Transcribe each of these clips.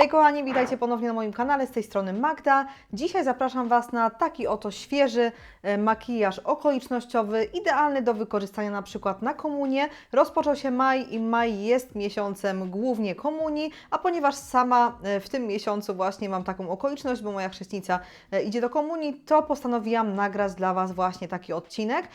Hej kochani, witajcie ponownie na moim kanale, z tej strony Magda. Dzisiaj zapraszam Was na taki oto świeży e, makijaż okolicznościowy, idealny do wykorzystania na przykład na komunię. Rozpoczął się maj i maj jest miesiącem głównie komunii, a ponieważ sama e, w tym miesiącu właśnie mam taką okoliczność, bo moja chrześnica e, idzie do komunii, to postanowiłam nagrać dla Was właśnie taki odcinek.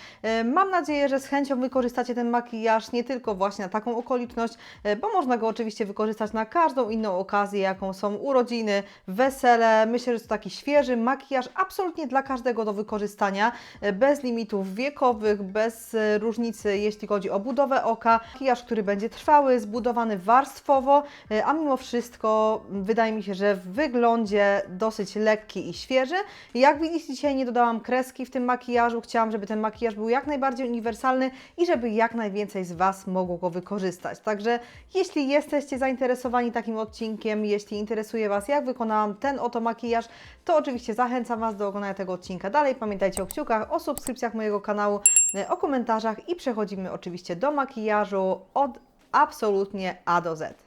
Mam nadzieję, że z chęcią wykorzystacie ten makijaż nie tylko właśnie na taką okoliczność, bo można go oczywiście wykorzystać na każdą inną okazję, jaką są urodziny, wesele. Myślę, że to taki świeży makijaż, absolutnie dla każdego do wykorzystania, e, bez limitów wiekowych, bez e, różnicy, jeśli chodzi o budowę oka. Makijaż, który będzie trwały, zbudowany warstwowo, e, a mimo wszystko wydaje mi się, że w wyglądzie dosyć lekki i świeży. Jak widzicie, dzisiaj nie dodałam kreski w tym makijażu. Chciałam, żeby ten makijaż był jak najbardziej uniwersalny i żeby jak najwięcej z Was mogło go wykorzystać. Także jeśli jesteście zainteresowani takim odcinkiem, jeśli interesuje Was, jak wykonałam ten oto makijaż, to oczywiście zachęcam Was do oglądania tego odcinka dalej. Pamiętajcie o kciukach, o subskrypcjach mojego kanału, e, o komentarzach i przechodzimy oczywiście do makijażu od absolutnie A do Z.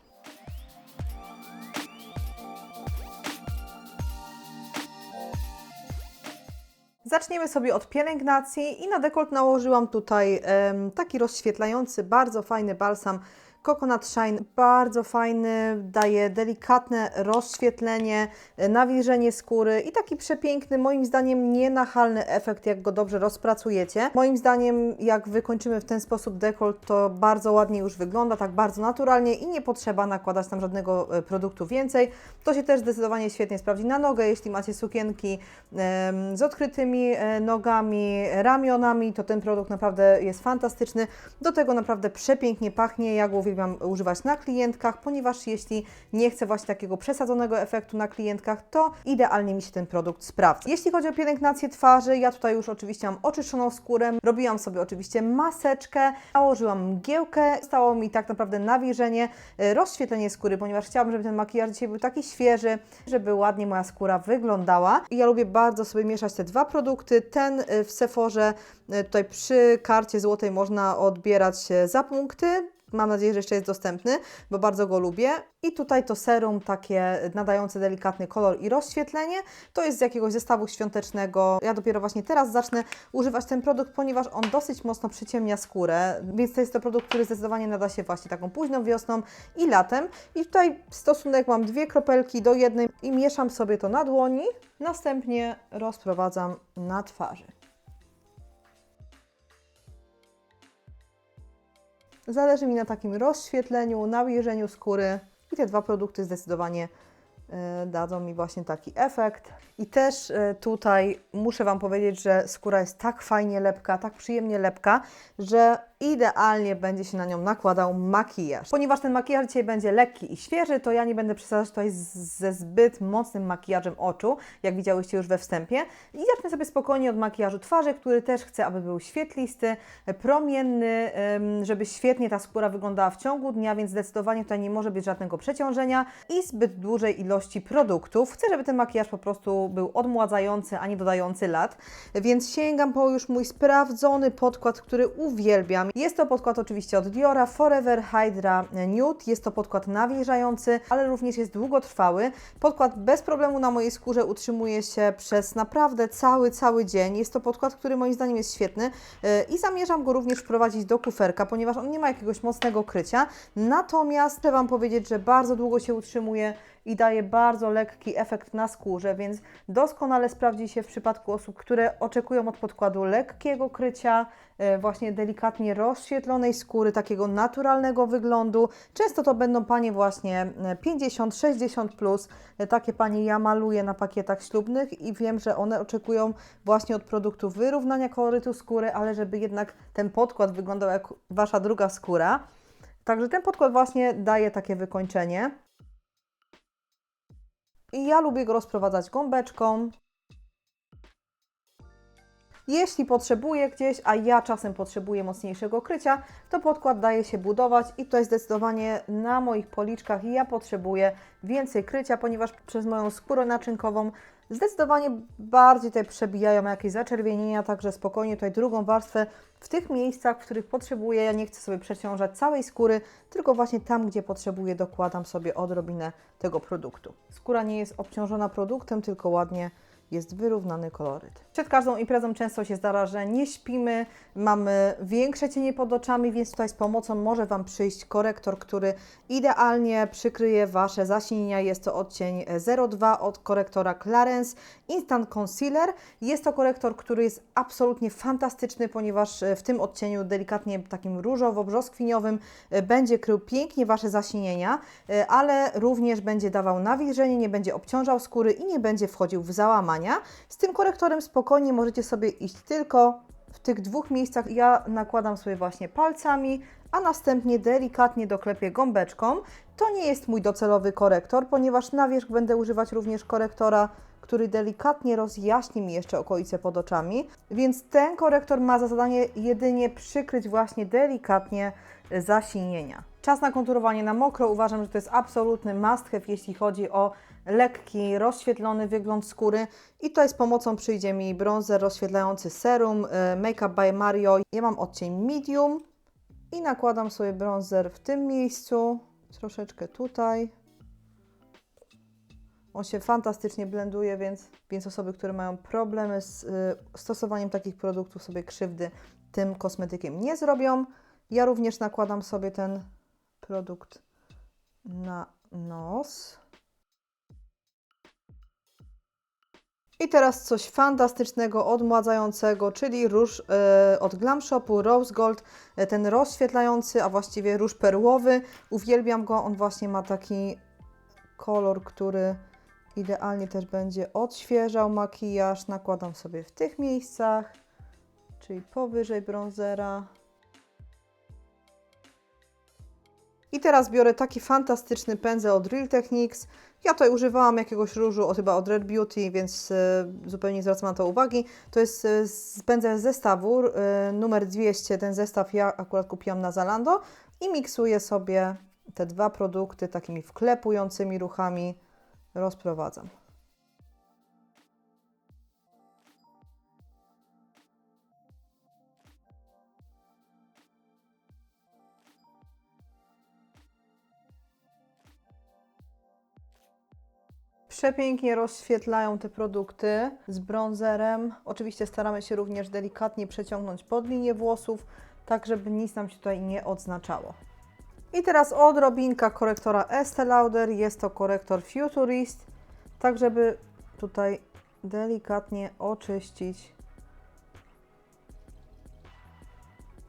Zaczniemy sobie od pielęgnacji i na dekolt nałożyłam tutaj em, taki rozświetlający, bardzo fajny balsam Coconut Shine, bardzo fajny, daje delikatne rozświetlenie, e, nawilżenie skóry i taki przepiękny, moim zdaniem nienachalny efekt, jak go dobrze rozpracujecie. Moim zdaniem, jak wykończymy w ten sposób dekolt, to bardzo ładnie już wygląda, tak bardzo naturalnie i nie potrzeba nakładać tam żadnego e, produktu więcej. To się też zdecydowanie świetnie sprawdzi na nogę, jeśli macie sukienki z odkrytymi e, nogami, ramionami, to ten produkt naprawdę jest fantastyczny. Do tego naprawdę przepięknie pachnie, ja go uwielbiam używać na klientkach, ponieważ jeśli nie chcę właśnie takiego przesadzonego efektu na klientkach, to idealnie mi się ten produkt sprawdza. Jeśli chodzi o pielęgnację twarzy, ja tutaj już oczywiście mam oczyszczoną skórę, robiłam sobie oczywiście maseczkę, nałożyłam mgiełkę, stało mi tak naprawdę nawilżenie, e, rozświetlenie skóry, ponieważ chciałam, żeby ten makijaż dzisiaj był taki świeży, żeby ładnie moja skóra wyglądała. I ja lubię bardzo sobie mieszać te dwa produkty. Ten e, w Sephorze, e, tutaj przy karcie złotej można odbierać za punkty. Mam nadzieję, że jeszcze jest dostępny, bo bardzo go lubię. I tutaj to serum takie nadające delikatny kolor i rozświetlenie. To jest z jakiegoś zestawu świątecznego. Ja dopiero właśnie teraz zacznę używać ten produkt, ponieważ on dosyć mocno przyciemnia skórę, więc to jest to produkt, który zdecydowanie nada się właśnie taką późną wiosną i latem. I tutaj stosunek mam dwie kropelki do jednej i mieszam sobie to na dłoni. Następnie rozprowadzam na twarzy. Zależy mi na takim rozświetleniu, nawilżeniu skóry i te dwa produkty zdecydowanie dadzą mi właśnie taki efekt. I też e, tutaj muszę Wam powiedzieć, że skóra jest tak fajnie lepka, tak przyjemnie lepka, że idealnie będzie się na nią nakładał makijaż. Ponieważ ten makijaż dzisiaj będzie lekki i świeży, to ja nie będę przesadzać tutaj ze zbyt mocnym makijażem oczu, jak widziałyście już we wstępie. I zacznę sobie spokojnie od makijażu twarzy, który też chcę, aby był świetlisty, promienny, żeby świetnie ta skóra wyglądała w ciągu dnia, więc zdecydowanie tutaj nie może być żadnego przeciążenia i zbyt dużej ilości produktów. Chcę, żeby ten makijaż po prostu był odmładzający, a nie dodający lat, więc sięgam po już mój sprawdzony podkład, który uwielbiam. Jest to podkład oczywiście od Diora Forever Hydra Nude. Jest to podkład nawilżający, ale również jest długotrwały. Podkład bez problemu na mojej skórze utrzymuje się przez naprawdę cały, cały dzień. Jest to podkład, który moim zdaniem jest świetny yy, i zamierzam go również wprowadzić do kuferka, ponieważ on nie ma jakiegoś mocnego krycia. Natomiast chcę Wam powiedzieć, że bardzo długo się utrzymuje i daje bardzo lekki efekt na skórze, więc doskonale sprawdzi się w przypadku osób, które oczekują od podkładu lekkiego krycia, e, właśnie delikatnie rozświetlonej skóry, takiego naturalnego wyglądu. Często to będą panie właśnie 50-60 plus. E, Takie panie ja maluję na pakietach ślubnych i wiem, że one oczekują właśnie od produktu wyrównania kolorytu skóry, ale żeby jednak ten podkład wyglądał jak wasza druga skóra. Także ten podkład właśnie daje takie wykończenie. Ja lubię go rozprowadzać gąbeczką. Jeśli potrzebuję gdzieś, a ja czasem potrzebuję mocniejszego krycia, to podkład daje się budować i tutaj zdecydowanie na moich policzkach ja potrzebuję więcej krycia, ponieważ przez moją skórę naczynkową zdecydowanie bardziej tutaj przebijają jakieś zaczerwienienia, także spokojnie tutaj drugą warstwę w tych miejscach, w których potrzebuję. Ja nie chcę sobie przeciążać całej skóry, tylko właśnie tam, gdzie potrzebuję, dokładam sobie odrobinę tego produktu. Skóra nie jest obciążona produktem, tylko ładnie jest wyrównany koloryt. Przed każdą imprezą często się zdarza, że nie śpimy, mamy większe cienie pod oczami, więc tutaj z pomocą może Wam przyjść korektor, który idealnie przykryje Wasze zaśnienia. Jest to odcień 02 od korektora Clarence Instant Concealer. Jest to korektor, który jest absolutnie fantastyczny, ponieważ w tym odcieniu delikatnie takim różowo-brzoskwiniowym e, będzie krył pięknie Wasze zaśnienia, e, ale również będzie dawał nawilżenie, nie będzie obciążał skóry i nie będzie wchodził w Z tym korektorem spokojnie możecie sobie iść tylko w tych dwóch miejscach. Ja nakładam sobie właśnie palcami, a następnie delikatnie doklepię gąbeczką. To nie jest mój docelowy korektor, ponieważ na wierzch będę używać również korektora który delikatnie rozjaśni mi jeszcze okolice pod oczami, więc ten korektor ma za zadanie jedynie przykryć właśnie delikatnie zasinienia. Czas na konturowanie na mokro uważam, że to jest absolutny must have, jeśli chodzi o lekki, rozświetlony wygląd skóry i tutaj z pomocą przyjdzie mi bronzer rozświetlający serum e, Makeup by Mario. Ja mam odcień medium i nakładam sobie bronzer w tym miejscu, troszeczkę tutaj. On się fantastycznie blenduje, więc, więc osoby, które mają problemy z y, stosowaniem takich produktów, sobie krzywdy tym kosmetykiem nie zrobią. Ja również nakładam sobie ten produkt na nos. I teraz coś fantastycznego, odmładzającego, czyli róż y, od Glam Shopu Rose Gold, y, ten rozświetlający, a właściwie róż perłowy. Uwielbiam go, on właśnie ma taki kolor, który idealnie też będzie odświeżał makijaż. Nakładam sobie w tych miejscach, czyli powyżej bronzera. I teraz biorę taki fantastyczny pędzel od Real Techniques. Ja tutaj używałam jakiegoś różu od, chyba od Red Beauty, więc y, zupełnie nie zwracam na to uwagi. To jest y, pędzel z zestawu y, numer 200. Ten zestaw ja akurat kupiłam na Zalando i miksuję sobie te dwa produkty takimi wklepującymi ruchami rozprowadzam. Przepięknie rozświetlają te produkty z bronzerem. Oczywiście staramy się również delikatnie przeciągnąć pod linię włosów, tak żeby nic nam się tutaj nie odznaczało. I teraz odrobinka korektora Estee Lauder. Jest to korektor Futurist, tak żeby tutaj delikatnie oczyścić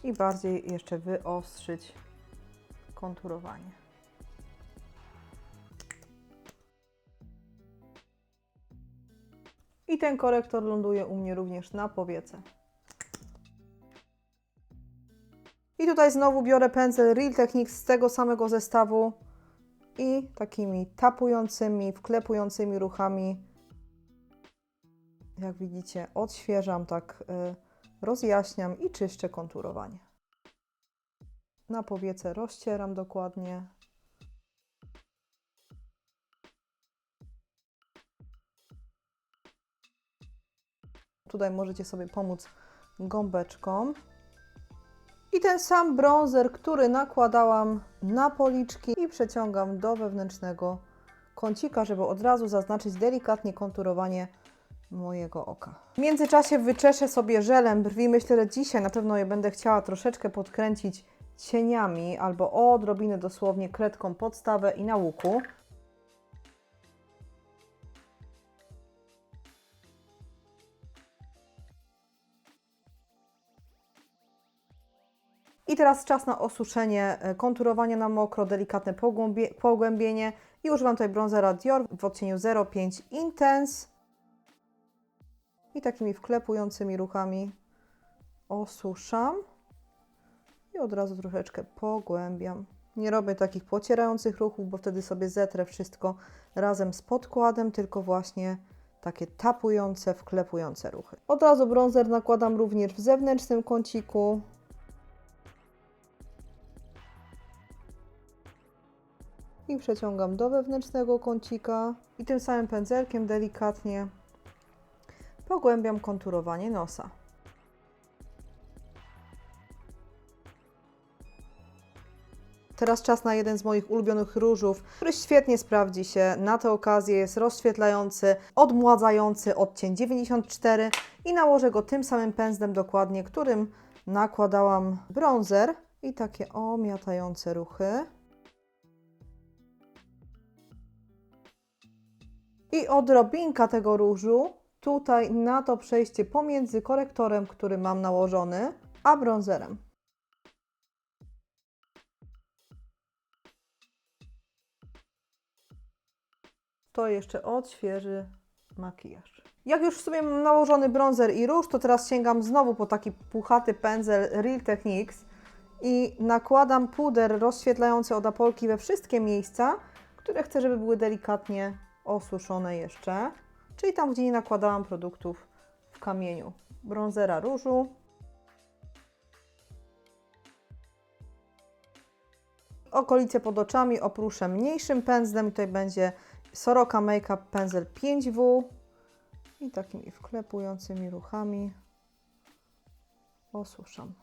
i bardziej jeszcze wyostrzyć konturowanie. Ten korektor ląduje u mnie również na powiece. I tutaj znowu biorę pędzel Real Techniques z tego samego zestawu i takimi tapującymi, wklepującymi ruchami, jak widzicie, odświeżam, tak y, rozjaśniam i czyszczę konturowanie. Na powiece rozcieram dokładnie. Tutaj możecie sobie pomóc gąbeczką. I ten sam bronzer, który nakładałam na policzki i przeciągam do wewnętrznego kącika, żeby od razu zaznaczyć delikatnie konturowanie mojego oka. W międzyczasie wyczeszę sobie żelem brwi. Myślę, że dzisiaj na pewno je będę chciała troszeczkę podkręcić cieniami albo odrobinę dosłownie kredką podstawę i na łuku. I teraz czas na osuszenie, e, konturowanie na mokro, delikatne pogłębienie. I używam tutaj bronzera Dior w odcieniu 05 Intense. I takimi wklepującymi ruchami osuszam. I od razu troszeczkę pogłębiam. Nie robię takich pocierających ruchów, bo wtedy sobie zetrę wszystko razem z podkładem, tylko właśnie takie tapujące, wklepujące ruchy. Od razu bronzer nakładam również w zewnętrznym kąciku. I przeciągam do wewnętrznego kącika i tym samym pędzelkiem delikatnie pogłębiam konturowanie nosa. Teraz czas na jeden z moich ulubionych różów, który świetnie sprawdzi się na tę okazję. Jest rozświetlający, odmładzający odcień 94 i nałożę go tym samym pędzlem dokładnie, którym nakładałam bronzer i takie omiatające ruchy. I odrobinka tego różu tutaj na to przejście pomiędzy korektorem, który mam nałożony, a bronzerem. To jeszcze odświeży makijaż. Jak już w sumie mam nałożony bronzer i róż, to teraz sięgam znowu po taki puchaty pędzel Real Techniques i nakładam puder rozświetlający od Apolki we wszystkie miejsca, które chcę, żeby były delikatnie osuszone jeszcze, czyli tam, gdzie nie nakładałam produktów w kamieniu. Bronzera różu. Okolice pod oczami oprószę mniejszym pędzlem. Tutaj będzie Soroka Makeup pędzel 5W i takimi wklepującymi ruchami osuszam.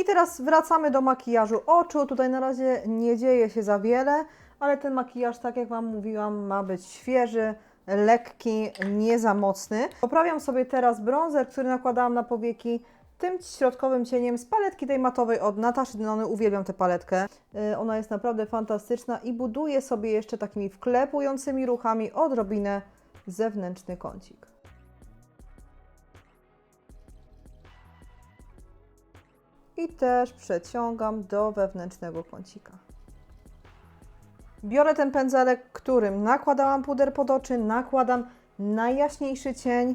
I teraz wracamy do makijażu oczu. Tutaj na razie nie dzieje się za wiele, ale ten makijaż, tak jak Wam mówiłam, ma być świeży, lekki, nie za mocny. Poprawiam sobie teraz bronzer, który nakładałam na powieki tym środkowym cieniem z paletki tej matowej od Nataszy Denony. Uwielbiam tę paletkę. Yy, Ona jest naprawdę fantastyczna i buduje sobie jeszcze takimi wklepującymi ruchami odrobinę zewnętrzny kącik. I też przeciągam do wewnętrznego kącika. Biorę ten pędzelek, którym nakładałam puder pod oczy, nakładam najjaśniejszy cień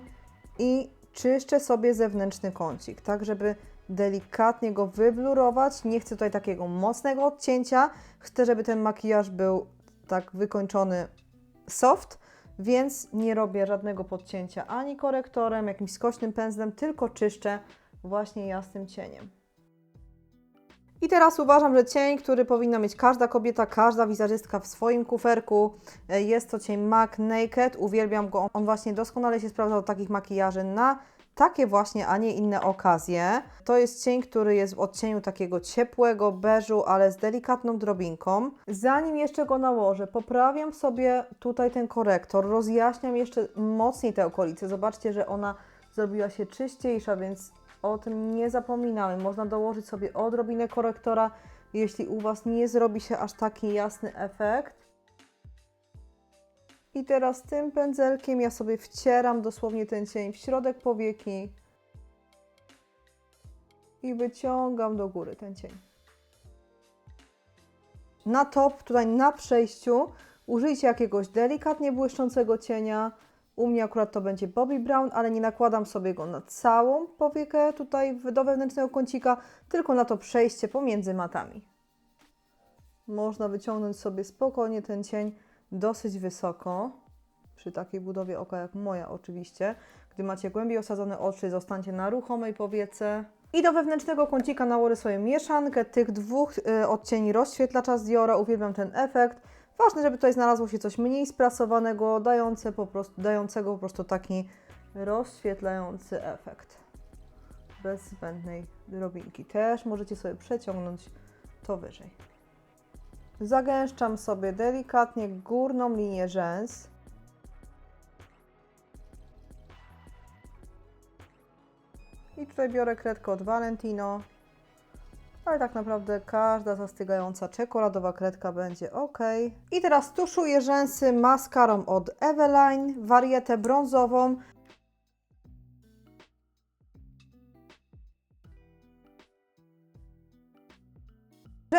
i czyszczę sobie zewnętrzny kącik, tak żeby delikatnie go wyblurować. Nie chcę tutaj takiego mocnego odcięcia, chcę, żeby ten makijaż był tak wykończony soft, więc nie robię żadnego podcięcia ani korektorem, jakimś skośnym pędzlem, tylko czyszczę właśnie jasnym cieniem. I teraz uważam, że cień, który powinna mieć każda kobieta, każda wizerzystka w swoim kuferku, e, jest to cień MAC Naked. Uwielbiam go. On właśnie doskonale się sprawdza do takich makijaży na takie właśnie, a nie inne okazje. To jest cień, który jest w odcieniu takiego ciepłego beżu, ale z delikatną drobinką. Zanim jeszcze go nałożę, poprawiam sobie tutaj ten korektor, rozjaśniam jeszcze mocniej te okolice. Zobaczcie, że ona zrobiła się czyściejsza, więc o tym nie zapominamy. Można dołożyć sobie odrobinę korektora, jeśli u Was nie zrobi się aż taki jasny efekt. I teraz tym pędzelkiem ja sobie wcieram dosłownie ten cień w środek powieki i wyciągam do góry ten cień. Na top, tutaj na przejściu, użyjcie jakiegoś delikatnie błyszczącego cienia. U mnie akurat to będzie Bobby Brown, ale nie nakładam sobie go na całą powiekę tutaj do wewnętrznego kącika, tylko na to przejście pomiędzy matami. Można wyciągnąć sobie spokojnie ten cień dosyć wysoko, przy takiej budowie oka jak moja oczywiście. Gdy macie głębiej osadzone oczy, zostańcie na ruchomej powiece. I do wewnętrznego kącika nałożę swoją mieszankę tych dwóch y, odcieni rozświetlacza z Diora. Uwielbiam ten efekt. Ważne, żeby tutaj znalazło się coś mniej sprasowanego, dające po prostu, dającego po prostu taki rozświetlający efekt. Bez zbędnej drobinki. Też możecie sobie przeciągnąć to wyżej. Zagęszczam sobie delikatnie górną linię rzęs. I tutaj biorę kredkę od Valentino. Ale tak naprawdę każda zastygająca czekoladowa kredka będzie ok. I teraz tuszuję rzęsy maskarą od Eveline, warietę brązową.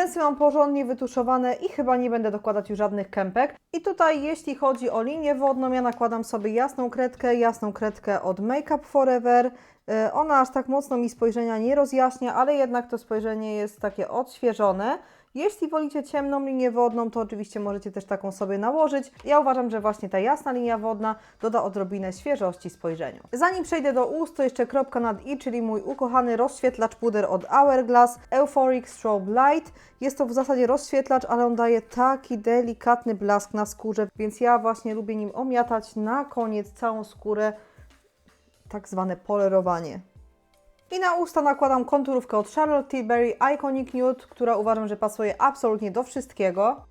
Rzęsy mam porządnie wytuszowane i chyba nie będę dokładać już żadnych kępek. I tutaj jeśli chodzi o linię wodną, ja nakładam sobie jasną kredkę, jasną kredkę od Make Up Forever. E, Ona aż tak mocno mi spojrzenia nie rozjaśnia, ale jednak to spojrzenie jest takie odświeżone. Jeśli wolicie ciemną linię wodną, to oczywiście możecie też taką sobie nałożyć. Ja uważam, że właśnie ta jasna linia wodna doda odrobinę świeżości spojrzeniu. Zanim przejdę do ust, to jeszcze kropka nad i, czyli mój ukochany rozświetlacz puder od Hourglass Euphoric Strobe Light. Jest to w zasadzie rozświetlacz, ale on daje taki delikatny blask na skórze, więc ja właśnie lubię nim omiatać na koniec całą skórę, tak zwane polerowanie. I na usta nakładam konturówkę od Charlotte Tilbury Iconic Nude, która uważam, że pasuje absolutnie do wszystkiego.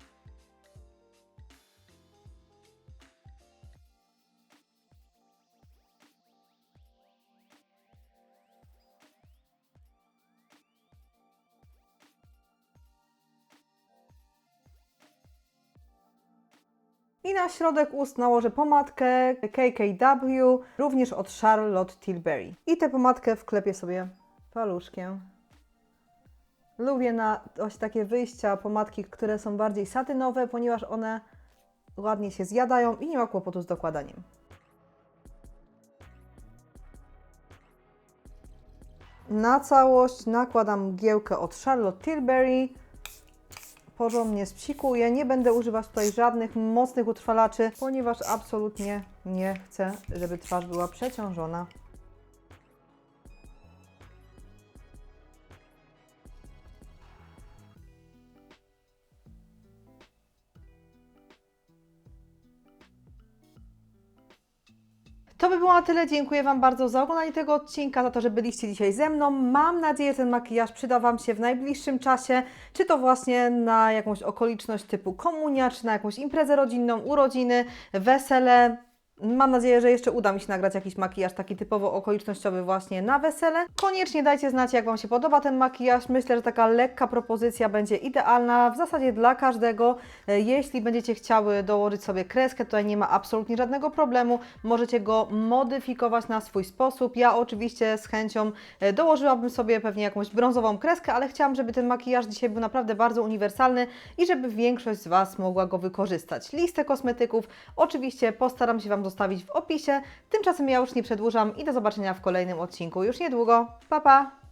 Na środek ust nałożę pomadkę KKW, również od Charlotte Tilbury. I tę pomadkę wklepię sobie paluszkiem. Lubię na właśnie takie wyjścia pomadki, które są bardziej satynowe, ponieważ one ładnie się zjadają i nie ma kłopotu z dokładaniem. Na całość nakładam mgiełkę od Charlotte Tilbury porządnie spsikuję. Nie będę używać tutaj żadnych mocnych utrwalaczy, ponieważ absolutnie nie chcę, żeby twarz była przeciążona. Było na tyle. Dziękuję Wam bardzo za oglądanie tego odcinka, za to, że byliście dzisiaj ze mną. Mam nadzieję, że ten makijaż przyda Wam się w najbliższym czasie, czy to właśnie na jakąś okoliczność typu komunia, czy na jakąś imprezę rodzinną, urodziny, wesele. Mam nadzieję, że jeszcze uda mi się nagrać jakiś makijaż taki typowo okolicznościowy właśnie na wesele. Koniecznie dajcie znać, jak Wam się podoba ten makijaż. Myślę, że taka lekka propozycja będzie idealna w zasadzie dla każdego. E, Jeśli będziecie chciały dołożyć sobie kreskę, tutaj nie ma absolutnie żadnego problemu. Możecie go modyfikować na swój sposób. Ja oczywiście z chęcią e, dołożyłabym sobie pewnie jakąś brązową kreskę, ale chciałam, żeby ten makijaż dzisiaj był naprawdę bardzo uniwersalny i żeby większość z Was mogła go wykorzystać. Listę kosmetyków oczywiście postaram się Wam zostawić w opisie. Tymczasem ja już nie przedłużam i do zobaczenia w kolejnym odcinku już niedługo. Pa, pa!